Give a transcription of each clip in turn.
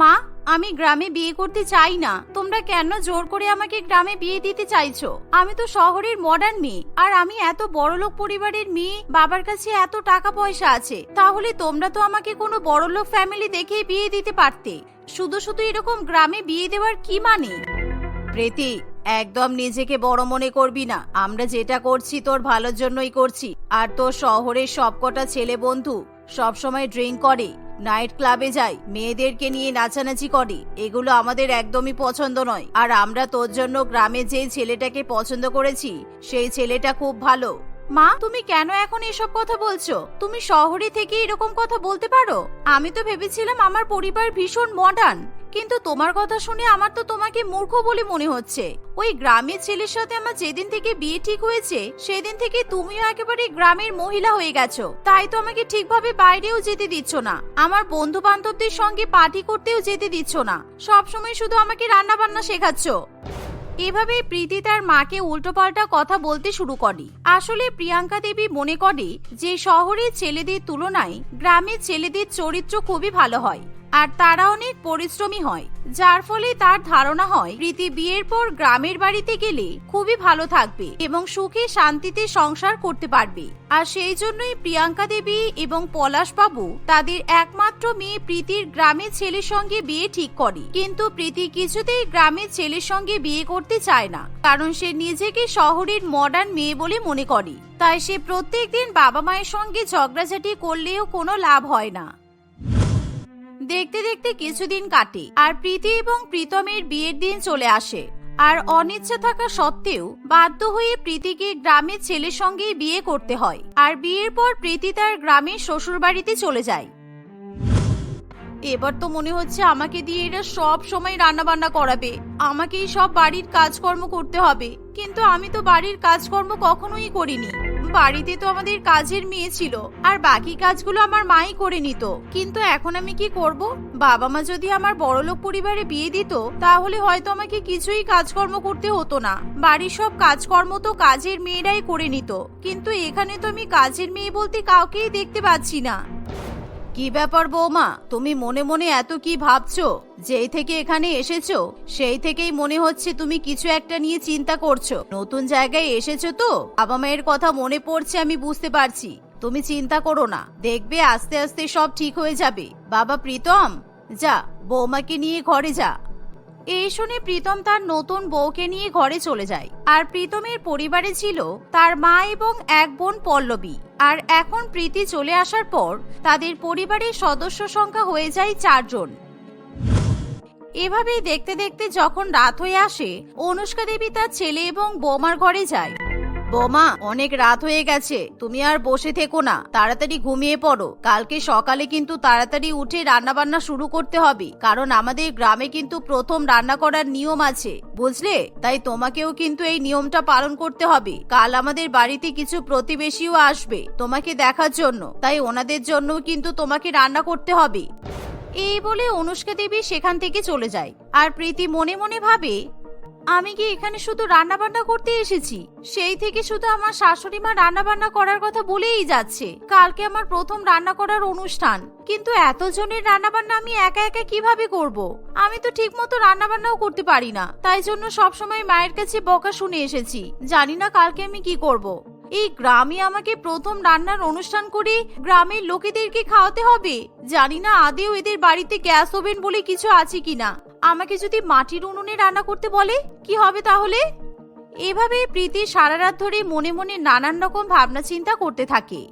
মা, আমি গ্রামে বিয়ে করতে চাই না। তোমরা কেন জোর করে আমাকে গ্রামে বিয়ে দিতে চাইছো? আমি তো শহরের মডার্ন মেয়ে, আর আমি এত বড়লোক পরিবারের মেয়ে, বাবার কাছে এত টাকা পয়সা আছে। তাহলে তোমরা তো আমাকে কোনো বড়লোক ফ্যামিলি দেখেই বিয়ে দিতে পারতে। শুধু শুধু এরকম গ্রামে বিয়ে দেওয়ার কি মানে? প্রীতি, একদম নিজেকে বড় মনে করবি না। আমরা যেটা করছি তোর ভালোর জন্যই করছি। আর তোর শহরের সবকটা ছেলে বন্ধু সবসময় ড্রিঙ্ক করে। নাইট ক্লাবে যাই। মেয়েদেরকে নিয়ে নাচানাচি করে। এগুলো আমাদের একদমই পছন্দ নয়। আর আমরা তোর জন্য গ্রামে যে ছেলেটাকে পছন্দ করেছি, সেই ছেলেটা খুব ভালো। মা, তুমি কেন এখন এসব কথা বলছো? তুমি শহরে থেকে এরকম কথা বলতে পারো? আমি তো ভেবেছিলাম আমার পরিবার ভীষণ মডার্ন কিন্তু তোমার কথা শুনে আমার তো তোমাকে মূর্খ বলে মনে হচ্ছে। ওই গ্রামের ছেলের সাথে আমার যেদিন থেকে বিয়ে ঠিক হয়েছে, সেদিন থেকে তুমিও একেবারে গ্রামের মহিলা হয়ে গেছো। তাই তো আমাকে ঠিকভাবে বাইরেও যেতে দিচ্ছ না। আমার বন্ধু বান্ধবদের সঙ্গে পার্টি করতেও যেতে দিচ্ছ না। সব সময় শুধু আমাকে রান্না বান্না শেখাচ্ছ। এভাবে প্রীতি তার মাকে উল্টোপাল্টা কথা বলতে শুরু করে। আসলে প্রিয়াঙ্কা দেবী মনে করে যে শহরের ছেলেদের তুলনায় গ্রামের ছেলেদের চরিত্র খুবই ভালো হয়। আর তারা অনেক পরিশ্রমী হয়, যার ফলে তার ধারণা হয়, প্রীতি বিয়ের পর গ্রামের বাড়িতে গেলে খুবই ভালো থাকবে এবং সুখে শান্তিতে সংসার করতে পারবে। আর সেই জন্যই প্রিয়াঙ্কা দেবী এবং পলাশ বাবু তাদের একমাত্র মেয়ে প্রীতির গ্রামের ছেলের সঙ্গে বিয়ে ঠিক করে। কিন্তু প্রীতি কিছুতেই গ্রামের ছেলের সঙ্গে বিয়ে করতে চায় না, কারণ সে নিজেকে শহরের মডার্ন মেয়ে বলে মনে করে। তাই সে প্রত্যেকদিন বাবা মায়ের সঙ্গে ঝগড়াঝাটি করলেও কোনো লাভ হয় না। দেখতে দেখতে কিছুদিন কাটে, আর প্রীতি এবং প্রীতমের বিয়ের দিন চলে আসে। আর অনিচ্ছা থাকা সত্ত্বেও বাধ্য হয়ে প্রীতিকে গ্রামের ছেলের সঙ্গেই বিয়ে করতে হয়, আর বিয়ের পর প্রীতি তার গ্রামের শ্বশুর বাড়িতে চলে যায়। এবার তো মনে হচ্ছে আমাকে দিয়ে এরা সব সময় রান্না বান্না করাবে, আমাকেই সব বাড়ির কাজকর্ম করতে হবে, কিন্তু আমি তো বাড়ির কাজকর্ম কখনোই করিনি। বাড়িতে তো আমাদের কাজের মেয়ে ছিল, আর বাকি কাজগুলো আমার মাই করে নিত। কিন্তু এখন আমি কি করব? বাবা মা যদি আমার বড়লোক পরিবারে বিয়ে দিত, তাহলে হয়তো আমাকে কিছুই কাজকর্ম করতে হতো না। বাড়ির সব কাজকর্ম তো কাজের মেয়েরাই করে নিত। কিন্তু এখানে তো আমি কাজের মেয়ে বলতে কাউকেই দেখতে পাচ্ছি না। কি ব্যাপার বৌমা? তুমি মনে মনে এত কি ভাবছ? যেই থেকে এখানে এসেছ, সেই থেকেই মনে হচ্ছে তুমি কিছু একটা নিয়ে চিন্তা করছ। নতুন জায়গায় এসেছ তো? বাবা মায়ের কথা মনে পড়ছে আমি বুঝতে পারছি। তুমি চিন্তা করো না। দেখবে আস্তে আস্তে সব ঠিক হয়ে যাবে। বাবা প্রীতম? যা, বৌমাকে নিয়ে ঘরে যা। এই শুনে প্রীতম তার নতুন বউকে নিয়ে ঘরে চলে যায়। আর প্রীতমের পরিবারে ছিল তার মা এবং এক বোন পল্লবী। আর এখন প্রীতি চলে আসার পর তাদের পরিবারের সদস্য সংখ্যা হয়ে যায় চারজন। এভাবেই দেখতে দেখতে যখন রাত হয়ে আসে, অনুষ্কা দেবী তার ছেলে এবং বৌমার ঘরে যায়। বৌমা, অনেক রাত হয়ে গেছে। তুমি আর বসে থেকো না। তাড়াতাড়ি ঘুমিয়ে পড়ো। কালকে সকালে কিন্তু তাড়াতাড়ি উঠে রান্না বান্না শুরু করতে হবে। কারণ আমাদের গ্রামে কিন্তু প্রথম রান্না করার নিয়ম আছে। বুঝলে? তাই তোমাকেও কিন্তু এই নিয়মটা পালন করতে হবে। কাল আমাদের বাড়িতে কিছু প্রতিবেশীও আসবে তোমাকে দেখার জন্য। তাই ওনাদের জন্য কিন্তু তোমাকে রান্না করতে হবে। এই বলে অনুষ্কা দেবী সেখান থেকে চলে যায়। আর প্রীতি মনে মনে ভাবে আমি কি এখানে শুধু রান্না বান্না করতে এসেছি? সেই থেকে শুধু আমার শাশুড়ি মা রান্না বান্না করার কথা বলেই যাচ্ছে। কালকে আমার প্রথম রান্না করার অনুষ্ঠান। কিন্তু এতজনের রান্না বান্না আমি একা একা কীভাবে করব? আমি তো ঠিক মতো রান্না বান্নাও করতে পারি না। তাই জন্য সবসময় মায়ের কাছে বকা শুনে এসেছি। জানি না কালকে আমি কি করব। এই গ্রামে আমাকে প্রথম রান্নার অনুষ্ঠান করে গ্রামের লোকেদেরকে খাওয়াতে হবে? জানি না আদেও এদের বাড়িতে গ্যাস ওভেন বলে কিছু আছে কিনা। আমাকে যদি মাটির উনুনে রান্না করতে বলে, কি হবে তাহলে? এভাবে প্রীতি সারা রাত ধরে মনে মনে নানান রকম ভাবনা চিন্তা করতে থাকে।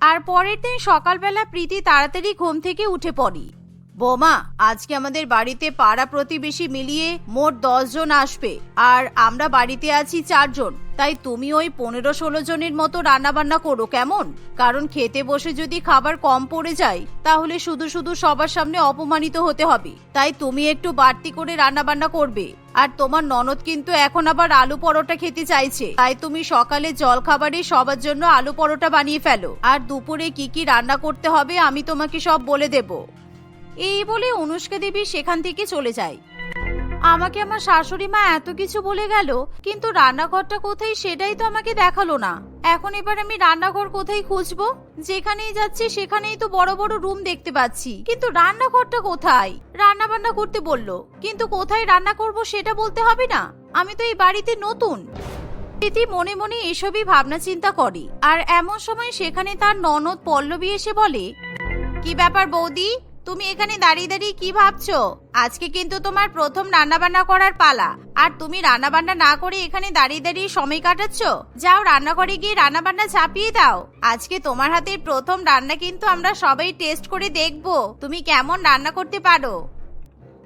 আর পরের দিন সকালবেলা প্রীতি তাড়াতাড়ি ঘুম থেকে উঠে পড়ে। বোমা, আজকে আমাদের বাড়িতে পাড়া প্রতিবেশী মিলিয়ে মোট দশ জন আসবে, আর আমরা বাড়িতে আছি চারজন তাই তুমি ওই পনেরো ষোলো জনের মতো রান্না বান্না করো, কেমন? কারণ খেতে বসে যদি খাবার কম পড়ে যায়, তাহলে শুধু শুধু সবার সামনে অপমানিত হতে হবে। তাই তুমি একটু বাড়তি করে রান্না বান্না করবে। আর তোমার ননদ কিন্তু এখন আবার আলু পরোটা খেতে চাইছে। তাই তুমি সকালে জল খাবারে সবার জন্য আলু পরোটা বানিয়ে ফেলো। আর দুপুরে কি কি রান্না করতে হবে আমি তোমাকে সব বলে দেব। এই বলে অনুষ্কা দেবী সেখান থেকে চলে যায়। আমাকে আমার শাশুড়ি মা এত কিছু বলে গেল, কিন্তু রান্নাঘরটা কোথায় সেটাই তো আমাকে দেখাল না। এখন এবার আমি রান্নাঘর কোথায় খুঁজবো? যেখানেই যাচ্ছি সেখানেই তো বড় বড় রুম দেখতে পাচ্ছি। কিন্তু রান্নাঘরটা কোথায়? রান্না বান্না করতে বলল, কিন্তু কোথায় রান্না করব সেটা বলতে হবে না? আমি তো এই বাড়িতে নতুন। প্রীতি মনে মনে এসবই ভাবনা চিন্তা করে, আর এমন সময় সেখানে তার ননদ পল্লবী এসে বলে, কি ব্যাপার বৌদি? তুমি এখানে দাঁড়িয়ে দাঁড়িয়ে কি ভাবছ? আজকে কিন্তু তোমার প্রথম রান্নাবান্না করার পালা। আর তুমি রান্নাবান্না না করে এখানে দাঁড়িয়ে দাঁড়িয়ে সময় কাটাচ্ছ? যাও রান্নাঘরে গিয়ে রান্নাবান্না চাপিয়ে দাও। আজকে তোমার হাতের প্রথম রান্না কিন্তু আমরা সবাই টেস্ট করে দেখব। তুমি কেমন রান্না করতে পারো?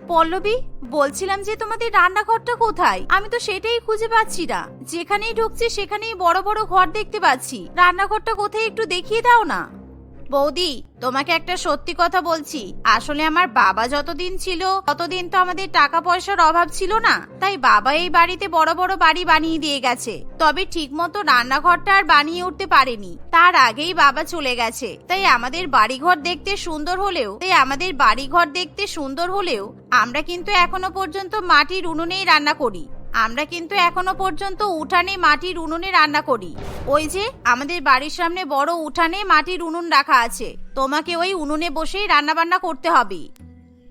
পল্লবী, বলছিলাম যে তোমাদের রান্নাঘরটা কোথায়? আমি তো সেটাই খুঁজে পাচ্ছি না। যেখানেই ঢুকছি সেখানেই বড় বড় ঘর দেখতে পাচ্ছি। রান্নাঘরটা কোথায় একটু দেখিয়ে দাও না। বৌদি, তোমাকে একটা সত্যি কথা বলছি। আসলে আমার বাবা যতদিন ছিল, ততদিন তো আমাদের টাকা পয়সার অভাব ছিল না। তাই বাবা এই বাড়িতে বড় বড় বাড়ি বানিয়ে দিয়ে গেছে। তবে ঠিকমতো রান্নাঘরটা আর বানিয়ে উঠতে পারেনি। তার আগেই বাবা চলে গেছে। তাই আমাদের বাড়িঘর দেখতে সুন্দর হলেও, তাই আমাদের বাড়িঘর দেখতে সুন্দর হলেও, আমরা কিন্তু এখনও পর্যন্ত মাটির উনুনেই রান্না করি। আমরা কিন্তু এখনও পর্যন্ত উঠানে মাটির উনুনে রান্না করি। ওই যে, আমাদের বাড়ির সামনে বড় উঠানে মাটির উনুন রাখা আছে। তোমাকে ওই উনুনে বসেই রান্না বান্না করতে হবে।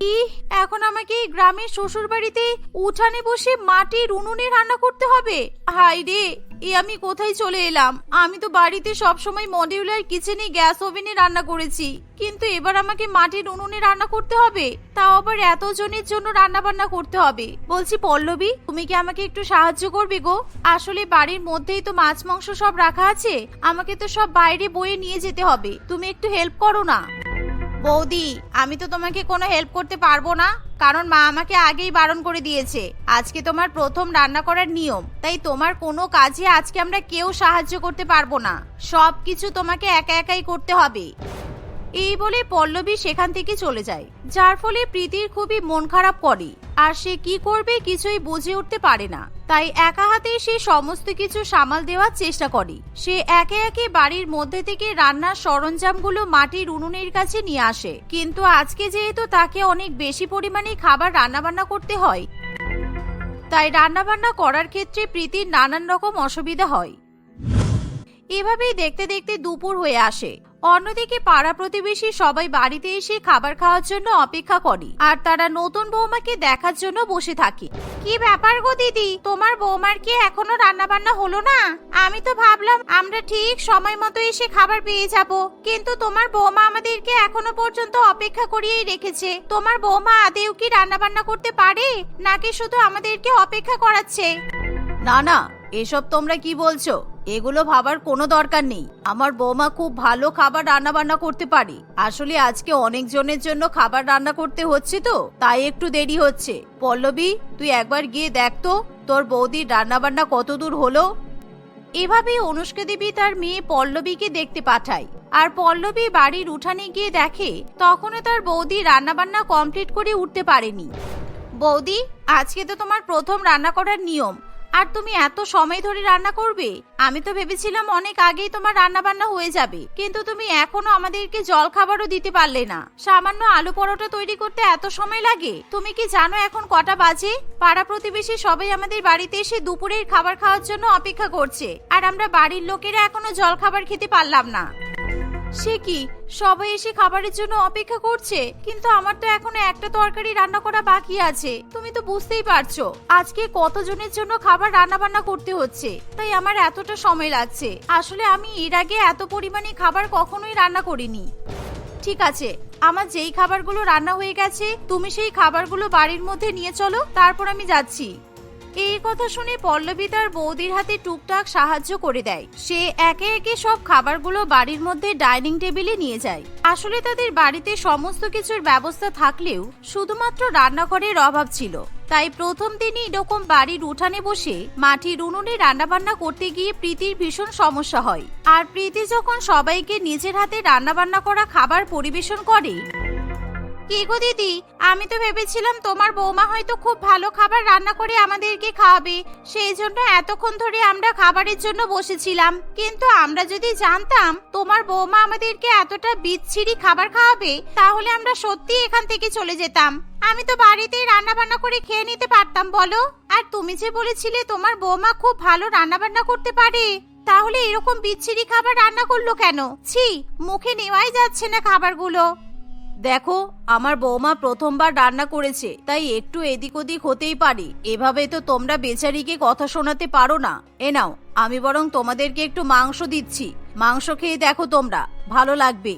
ই এখন আমাকে এই গ্রামের শ্বশুর বাড়িতে উঠানে বসে মাটির উনুনে রান্না করতে হবে? হাই রে, এ আমি কোথায় চলে এলাম? আমি তো বাড়িতে সব সময় মডিউলার, কিচেনে গ্যাস ওভেনে রান্না করেছি। কিন্তু এবার আমাকে মাটির উনুনে রান্না করতে হবে? তাও আবার এত জনের জন্য রান্না বান্না করতে হবে। বলছি, পল্লবী, তুমি কি আমাকে একটু সাহায্য করবে গো? আসলে বাড়ির মধ্যেই তো মাছ, মাংস সব রাখা আছে। আমাকে তো সব বাইরে বয়ে নিয়ে যেতে হবে। তুমি একটু হেল্প করো না। বৌদি, আমি তো তোমাকে কোনো হেল্প করতে পারব না, কারণ মা আমাকে আগেই বারণ করে দিয়েছে। আজকে তোমার প্রথম রান্না করার নিয়ম, তাই তোমার কোনো কাজে আজকে আমরা কেউ সাহায্য করতে পারব না। সব কিছু তোমাকে একা একাই করতে হবে। এই বলে পল্লবী সেখান থেকে চলে যায়, যার ফলে প্রীতির খুবই মন খারাপ করে। আর সে কি করবে কিছুই বুঝে উঠতে পারে না। তাই একা হাতেই সে সমস্ত কিছু সামাল দেওয়ার চেষ্টা করে। সে একে একে বাড়ির মধ্যে থেকে রান্নার সরঞ্জামগুলো মাটির উনুনের কাছে নিয়ে আসে। কিন্তু আজকে যেহেতু তাকে অনেক বেশি পরিমাণে খাবার রান্নাবান্না করতে হয়, তাই রান্নাবান্না করার ক্ষেত্রে প্রীতির নানান রকম অসুবিধা হয়। এভাবেই দেখতে দেখতে দুপুর হয়ে আসে। অন্যদিকে পাড়া প্রতিবেশী সবাই বাড়িতে এসে খাবার খাওয়ার জন্য অপেক্ষা করে। আর তারা নতুন বৌমাকে দেখার জন্য বসে থাকে। কি ব্যাপার গো দিদি? তোমার বৌমার কি এখনও রান্না বান্না হলো না? আমি তো ভাবলাম আমরা ঠিক সময় মতো এসে খাবার পেয়ে যাব। কিন্তু তোমার বৌমা আমাদেরকে এখনও পর্যন্ত অপেক্ষা করিয়েই রেখেছে। তোমার বৌমা আদেও কি রান্না বান্না করতে পারে? নাকি শুধু আমাদেরকে অপেক্ষা করাচ্ছে? না না, এসব তোমরা কি বলছো? এগুলো ভাবার কোনো দরকার নেই। আমার বৌমা খুব ভালো খাবার রান্না বান্না করতে পারে। আসলে আজকে অনেক জনের জন্য খাবার রান্না করতে হচ্ছে তো, তাই একটু দেরি হচ্ছে। পল্লবী, তুই একবার গিয়ে দেখ তো, তোর বৌদির রান্না বান্না কত দূর হলো? এভাবেই অনুষ্কা দেবী তার মেয়ে পল্লবীকে দেখতে পাঠায়। আর পল্লবী বাড়ির উঠানে গিয়ে দেখে, তখনও তার বৌদি রান্নাবান্না কমপ্লিট করে উঠতে পারেনি। বৌদি, আজকে তো তোমার প্রথম রান্না করার নিয়ম। আর তুমি এত সময় ধরে রান্না করবে? আমি তো ভেবেছিলাম অনেক আগেই তোমার রান্না বান্না হয়ে যাবে। কিন্তু তুমি এখনও আমাদেরকে জল খাবারও দিতে পারলে না। সামান্য আলু পরোটা তৈরি করতে এত সময় লাগে? তুমি কি জানো এখন কটা বাজে? পাড়া প্রতিবেশী সবাই আমাদের বাড়িতে এসে দুপুরের খাবার খাওয়ার জন্য অপেক্ষা করছে। আর আমরা বাড়ির লোকেরা এখনও জল খাবার খেতে পারলাম না। সে কি? সবাই এসে খাবারের জন্য অপেক্ষা করছে? কিন্তু আমার তো এখনও একটা তরকারি রান্না করা বাকি আছে। তুমি তো বুঝতেই পারছ, আজকে কতজনের জন্য খাবার রান্না বান্না করতে হচ্ছে? তাই আমার এতটা সময় লাগছে। আসলে আমি এর আগে এত পরিমাণে খাবার কখনোই রান্না করিনি। ঠিক আছে, আমার যেই খাবারগুলো রান্না হয়ে গেছে, তুমি সেই খাবারগুলো বাড়ির মধ্যে নিয়ে চলো, তারপর আমি যাচ্ছি। এই কথা শুনে পল্লবী তার বৌদির হাতে টুকটাক সাহায্য করে দেয়। সে একে একে সব খাবারগুলো বাড়ির মধ্যে ডাইনিং টেবিলে নিয়ে যায়। আসলে তাদের বাড়িতে সমস্ত কিছুর ব্যবস্থা থাকলেও শুধুমাত্র রান্নাঘরের অভাব ছিল। তাই প্রথম দিনই এরকম বাড়ির উঠানে বসে মাটির উনুনে রান্নাবান্না করতে গিয়ে প্রীতির ভীষণ সমস্যা হয়। আর প্রীতি যখন সবাইকে নিজের হাতে রান্নাবান্না করা খাবার পরিবেশন করে কি গো দিদি, আমি তো ভেবেছিলাম তোমার বৌমা হয়তো খুব ভালো খাবার রান্না করে আমাদেরকে খাওয়াবে। সেই জন্য এতক্ষণ ধরে আমরা খাবারের জন্য বসেছিলাম। কিন্তু আমরা যদি জানতাম তোমার বৌমা আমাদেরকে এতটা বিচ্ছিরি খাবার খাওয়াবে, তাহলে আমরা সত্যি এখান থেকে চলে যেতাম। আমি তো বাড়িতেই রান্না বান্না করে খেয়ে নিতে পারতাম, বলো? আর তুমি যে বলেছিলে তোমার বৌমা খুব ভালো রান্না বান্না করতে পারে, তাহলে এরকম বিচ্ছিরি খাবার রান্না করল কেন? ছি, মুখে নেওয়াই যাচ্ছে না খাবারগুলো। দেখো, আমার বৌমা প্রথমবার রান্না করেছে, তাই একটু এদিক ওদিক হতেই পারে। এভাবে তো তোমরা বেচারিকে কথা শোনাতে পারো না। এ নাও, আমি বরং তোমাদেরকে একটু মাংস দিচ্ছি। মাংস খেয়ে দেখো তোমরা, ভালো লাগবে।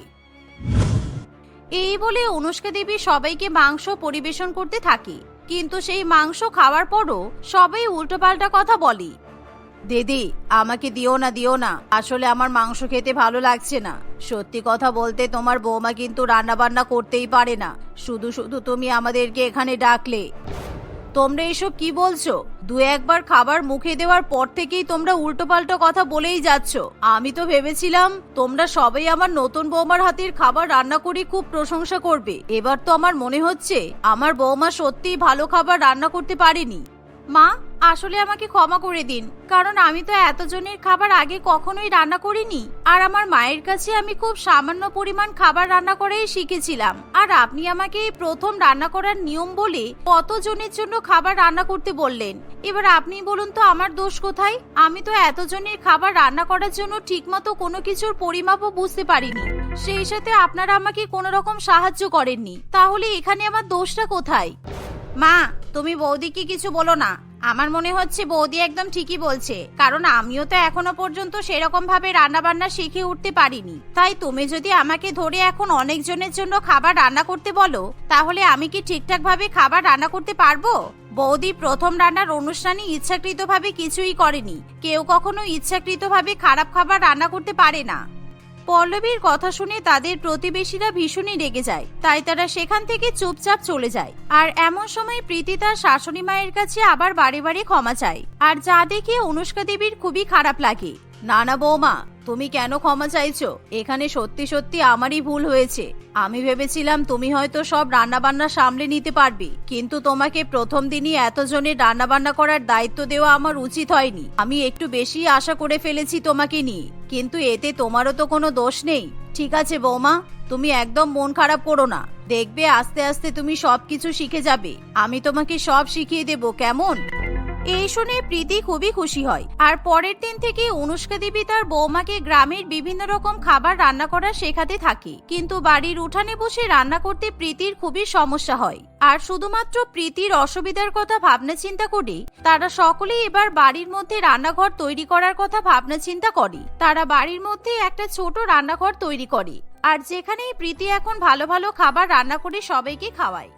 এই বলে অনুষ্কা দেবী সবাইকে মাংস পরিবেশন করতে থাকে। কিন্তু সেই মাংস খাওয়ার পরও সবাই উল্টোপাল্টা কথা বলে। দিদি, আমাকে দিও না দিও না। আসলে আমার মাংস খেতে ভালো লাগছে না। সত্যি কথা বলতে তোমার বৌমা কিন্তু রান্না বান্না করতেই পারে না। শুধু শুধু তুমি আমাদেরকে এখানে ডাকলে। তোমরা এসব কি বলছো? দু একবার খাবার মুখে দেওয়ার পর থেকেই তোমরা উল্টোপাল্টো কথা বলেই যাচ্ছ। আমি তো ভেবেছিলাম, তোমরা সবাই আমার নতুন বৌমার হাতের খাবার রান্না করে খুব প্রশংসা করবে। এবার তো আমার মনে হচ্ছে, আমার বৌমা সত্যিই ভালো খাবার রান্না করতে পারেনি। মা আসলে আমাকে ক্ষমা করে দিন, কারণ আমি তো এতজনের খাবার আগে কখনোই রান্না করিনি। আর আমার মায়ের কাছে আমি খুব সামান্য পরিমাণ খাবার রান্না করেই শিখেছিলাম। আর আপনি আমাকে এই প্রথম রান্না করার নিয়ম বলে কতজনের জন্য খাবার রান্না করতে বললেন? এবার আপনি বলুন তো আমার দোষ কোথায়? আমি তো এতজনের খাবার রান্না করার জন্য ঠিকমতো কোনো কিছুর পরিমাপও বুঝতে পারিনি। সেই সাথে আপনারা আমাকে কোনো রকম সাহায্য করেননি। তাহলে এখানে আমার দোষটা কোথায়? মা, তুমি বৌদিকে কিছু বলো না। আমার মনে হচ্ছে বৌদি একদম ঠিকই বলছে, কারণ আমিও তো এখনও পর্যন্ত সেরকম ভাবে রান্না বান্না শিখে উঠতে পারিনি। তাই তুমি যদি আমাকে ধরে এখন অনেকজনের জন্য খাবার রান্না করতে বলো, তাহলে আমি কি ঠিকঠাক ভাবে খাবার রান্না করতে পারব? বৌদি প্রথম রান্নার অনুষ্ঠানে ইচ্ছাকৃতভাবে কিছুই করেনি, কেউ কখনো ইচ্ছাকৃতভাবে খারাপ খাবার রান্না করতে পারে না। পল্লবীর কথা শুনে তাদের প্রতিবেশীরা ভীষণই রেগে যায়। তাই তারা সেখান থেকে চুপচাপ চলে যায়। আর এমন সময় প্রীতি তার শাশুড়ি মায়ের কাছে আবার বাড়ি বাড়ি ক্ষমা চায়। আর যা দেখে অনুষ্কা দেবীর খুবই খারাপ লাগে। নানা বৌমা তুমি কেন ক্ষমা চাইছো? এখানে সত্যি সত্যি আমারই ভুল হয়েছে। আমি ভেবেছিলাম তুমি হয়তো সব রান্নাবান্না সামলে নিতে পারবে, কিন্তু তোমাকে প্রথম দিনই এতজনের রান্নাবান্না করার দায়িত্ব দেওয়া আমার উচিত হয়নি। আমি একটু বেশি আশা করে ফেলেছি তোমাকে নিয়ে, কিন্তু এতে তোমারও তো কোনো দোষ নেই। ঠিক আছে বৌমা, তুমি একদম মন খারাপ করো না। দেখবে আস্তে আস্তে তুমি সবকিছু শিখে যাবে। আমি তোমাকে সব শিখিয়ে দেব, কেমন? এই শুনে প্রীতি খুবই খুশি হয়। আর পরের দিন থেকে অনুষ্কা দেবী তার বৌমাকে গ্রামের বিভিন্ন রকম খাবার রান্না করা শেখাতে থাকে। কিন্তু বাড়ির উঠানে বসে রান্না করতে প্রীতির খুবই সমস্যা হয়। আর শুধুমাত্র প্রীতির অসুবিধার কথা ভাবনা চিন্তা করে তারা সকলেই এবার বাড়ির মধ্যে রান্নাঘর তৈরি করার কথা ভাবনা চিন্তা করে। তারা বাড়ির মধ্যে একটা ছোট রান্নাঘর তৈরি করে। আর যেখানেই প্রীতি এখন ভালো ভালো খাবার রান্না করে সবাইকে খাওয়ায়।